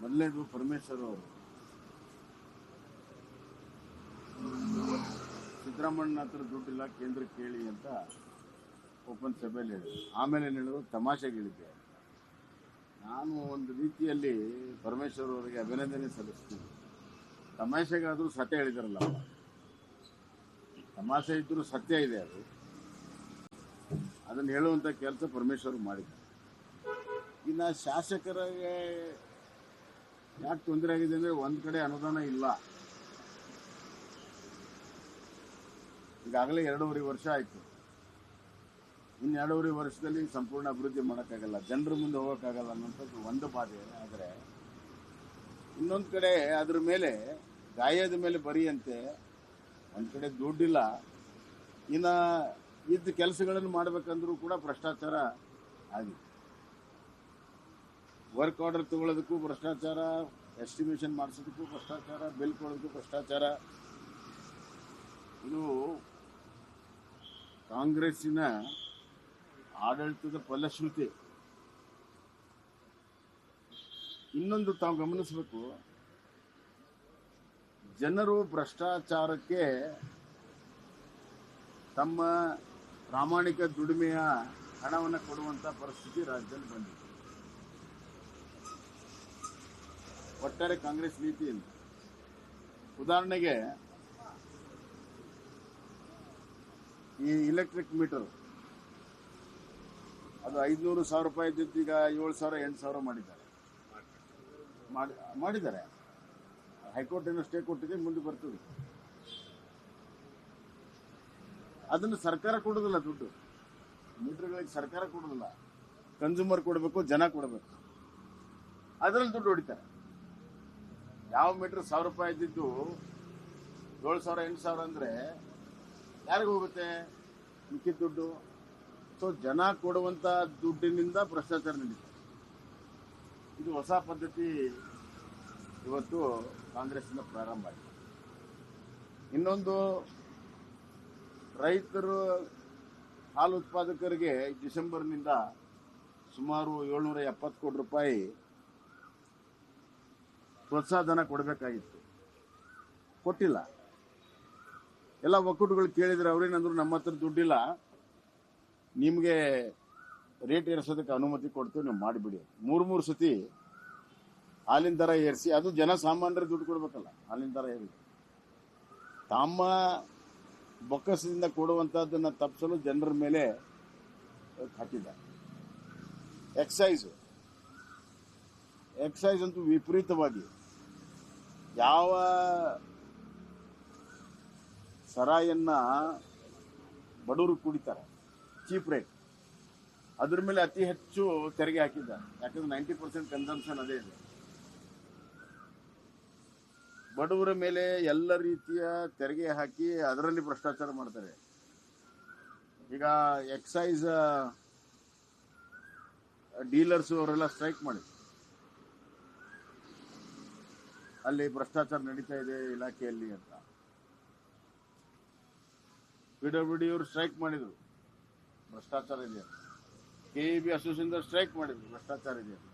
ಮೊದಲನೇದು ಪರಮೇಶ್ವರ್ ಅವರು. ಸಿದ್ದರಾಮಣ್ಣ ಹತ್ರ ದುಡ್ಡಿಲ್ಲ ಕೇಂದ್ರ ಕೇಳಿ ಅಂತ ಓಪನ್ ಸಭೆಯಲ್ಲಿ ಹೇಳಿದ್ರು. ಆಮೇಲೆ ಏನು ಹೇಳಿದ್ರು? ತಮಾಷೆಗೆ ಹೇಳಿದ್ದೆ. ನಾನು ಒಂದು ರೀತಿಯಲ್ಲಿ ಪರಮೇಶ್ವರ್ ಅವರಿಗೆ ಅಭಿನಂದನೆ ಸಲ್ಲಿಸ್ತೀನಿ. ತಮಾಷೆಗಾದರೂ ಸತ್ಯ ಹೇಳಿದಾರಲ್ಲ. ತಮಾಷೆ ಇದ್ದರೂ ಸತ್ಯ ಇದೆ ಅದು. ಅದನ್ನು ಹೇಳುವಂಥ ಕೆಲಸ ಪರಮೇಶ್ವರ್ ಮಾಡಿದ್ದಾರೆ. ಇನ್ನು ಶಾಸಕರಿಗೆ ಯಾಕೆ ತೊಂದರೆ ಆಗಿದೆ ಅಂದರೆ ಒಂದು ಕಡೆ ಅನುದಾನ ಇಲ್ಲ. ಈಗಾಗಲೇ ಎರಡೂವರೆ ವರ್ಷ ಆಯಿತು. ಇನ್ನು ಎರಡೂವರೆ ವರ್ಷದಲ್ಲಿ ಸಂಪೂರ್ಣ ಅಭಿವೃದ್ಧಿ ಮಾಡೋಕ್ಕಾಗಲ್ಲ. ಜನರ ಮುಂದೆ ಹೋಗೋಕ್ಕಾಗಲ್ಲ ಅನ್ನೋಂಥದ್ದು ಒಂದು ಬಾಧೆ. ಆದರೆ ಇನ್ನೊಂದು ಕಡೆ ಅದ್ರ ಮೇಲೆ, ಗಾಯದ ಮೇಲೆ ಬರೆಯಂತೆ ಒಂದು ಕಡೆ ದುಡ್ಡಿಲ್ಲ. ಇನ್ನು ಇದ್ದ ಕೆಲಸಗಳನ್ನು ಮಾಡಬೇಕಂದ್ರೂ ಕೂಡ ಭ್ರಷ್ಟಾಚಾರ ಆಗಿದೆ. ವರ್ಕ್ ಆರ್ಡರ್ ತಗೊಳ್ಳೋದಕ್ಕೂ ಭ್ರಷ್ಟಾಚಾರ, ಎಸ್ಟಿಮೇಷನ್ ಮಾಡಿಸೋದಕ್ಕೂ ಭ್ರಷ್ಟಾಚಾರ, ಬಿಲ್ ಕೊಡೋದಕ್ಕೂ ಭ್ರಷ್ಟಾಚಾರ. ಇದು ಕಾಂಗ್ರೆಸ್ಸಿನ ಆಡಳಿತದ ಫಲಶ್ರುತಿ. ಇನ್ನೊಂದು ತಾವು ಗಮನಿಸಬೇಕು, ಜನರು ಭ್ರಷ್ಟಾಚಾರಕ್ಕೆ ತಮ್ಮ ಪ್ರಾಮಾಣಿಕ ದುಡಿಮೆಯ ಹಣವನ್ನು ಕೊಡುವಂಥ ಪರಿಸ್ಥಿತಿ ರಾಜ್ಯದಲ್ಲಿ ಬಂದಿದೆ. ಒಟ್ಟಾರೆ ಕಾಂಗ್ರೆಸ್ ನೀತಿಯಲ್ಲಿ ಉದಾಹರಣೆಗೆ, ಈ ಇಲೆಕ್ಟ್ರಿಕ್ ಮೀಟರ್ ಅದು ಐದುನೂರು ಸಾವಿರ ರೂಪಾಯಿ ಇದ್ದಿದ್ದು ಈಗ ಏಳು ಸಾವಿರ, ಎಂಟು ಸಾವಿರ ಮಾಡಿದ್ದಾರೆ. ಮಾಡಿ, ಮಾಡಿದ್ದಾರೆ. ಹೈಕೋರ್ಟ್ ಏನೋ ಸ್ಟೇ ಕೊಟ್ಟಿದೆ, ಮುಂದೆ ಬರ್ತದೆ. ಅದನ್ನು ಸರ್ಕಾರ ಕೊಡೋದಿಲ್ಲ ದುಡ್ಡು. ಮೀಟರ್ಗಳಿಗೆ ಸರ್ಕಾರ ಕೊಡೋದಿಲ್ಲ ಕನ್ಸ್ಯೂಮರ್ ಕೊಡಬೇಕು, ಜನ ಕೊಡಬೇಕು. ಅದರಲ್ಲಿ ದುಡ್ಡು ಹೊಡಿತಾರೆ. ಯಾವ ಮೀಟರ್ ಸಾವಿರ ರೂಪಾಯಿ ಇದ್ದಿದ್ದು ಏಳು ಸಾವಿರ, ಎಂಟು ಸಾವಿರ ಅಂದರೆ ಯಾರಿಗೆ ಹೋಗುತ್ತೆ? ಮಿಕ್ಕಿದ ದುಡ್ಡು. ಸೊ ಜನ ಕೊಡುವಂಥ ದುಡ್ಡಿನಿಂದ ಭ್ರಷ್ಟಾಚಾರ ನಡೀತದೆ ಇದು. ಹೊಸ ಪದ್ಧತಿ ಇವತ್ತು ಕಾಂಗ್ರೆಸ್ಸಿಂದ ಪ್ರಾರಂಭ ಆಯಿತು ಇನ್ನೊಂದು, ರೈತರು, ಹಾಲು ಉತ್ಪಾದಕರಿಗೆ ಡಿಸೆಂಬರ್ನಿಂದ ಸುಮಾರು ಏಳ್ನೂರ ಎಪ್ಪತ್ತು ಕೋಟಿ ರೂಪಾಯಿ ಪ್ರೋತ್ಸಾಹಧನ ಕೊಡಬೇಕಾಗಿತ್ತು. ಕೊಟ್ಟಿಲ್ಲ. ಎಲ್ಲ ಒಕ್ಕೂಟಗಳು ಕೇಳಿದ್ರೆ ಅವ್ರೇನಂದ್ರು ನಮ್ಮ ಹತ್ರ ದುಡ್ಡಿಲ್ಲ. ನಿಮಗೆ ರೇಟ್ ಏರಿಸೋದಕ್ಕೆ ಅನುಮತಿ ಕೊಡ್ತೀವಿ, ನೀವು ಮಾಡಿಬಿಡಿ. ಮೂರು ಮೂರು ಸತಿ ಹಾಲಿನ ದರ ಏರಿಸಿ, ಅದು ಜನಸಾಮಾನ್ಯರಿಗೆ ದುಡ್ಡು ಕೊಡ್ಬೇಕಲ್ಲ, ಹಾಲಿನ ದರ ಏರಿ ತಮ್ಮ ಬೊಕ್ಕಸದಿಂದ ಕೊಡುವಂಥದ್ದನ್ನು ತಪ್ಪಿಸಲು ಜನರ ಮೇಲೆ ಹಾಕಿದ್ದಾರೆ ಎಕ್ಸೈಸ್ ಎಕ್ಸೈಸ್ ಅಂತೂ ವಿಪರೀತವಾಗಿ. ಯಾವ ಸರಾಯನ್ನ ಬಡವರು ಕುಡಿತಾರೆ ಚೀಪ್ ರೇಟ್ ಅದ್ರ ಮೇಲೆ ಅತಿ ಹೆಚ್ಚು ತೆರಿಗೆ ಹಾಕಿದ್ದಾರೆ. ಯಾಕಂದ್ರೆ ನೈಂಟಿ ಪರ್ಸೆಂಟ್ ಕನ್ಸಂಪ್ಷನ್ ಅದೇ ಇದೆ. ಬಡವರ ಮೇಲೆ ಎಲ್ಲ ರೀತಿಯ ತೆರಿಗೆ ಹಾಕಿ ಅದರಲ್ಲಿ ಭ್ರಷ್ಟಾಚಾರ ಮಾಡ್ತಾರೆ. ಈಗ ಎಕ್ಸೈಸ್ ಡೀಲರ್ಸ್ ಅವರೆಲ್ಲ ಸ್ಟ್ರೈಕ್ ಮಾಡಿ ಅಲ್ಲಿ ಭ್ರಷ್ಟಾಚಾರ ನಡೀತಾ ಇದೆ ಇಲಾಖೆಯಲ್ಲಿ ಅಂತ. ಪಿಡಬ್ಲ್ಯೂ ಸ್ಟ್ರೈಕ್ ಮಾಡಿದ್ರು. ಭ್ರಷ್ಟಾಚಾರ ಇದೆ ಅಂತ. ಕೆ ಬಿ ಅಸೋಸಿಯೇಷನ್ ಸ್ಟ್ರೈಕ್ ಮಾಡಿದ್ರು, ಭ್ರಷ್ಟಾಚಾರ ಇದೆ ಅಂತ.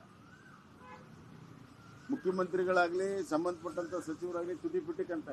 ಮುಖ್ಯಮಂತ್ರಿಗಳಾಗ್ಲಿ ಸಂಬಂಧಪಟ್ಟಂತ ಸಚಿವರಾಗ್ಲಿ ತುದಿ ಪಿಟಿ ಕಂತ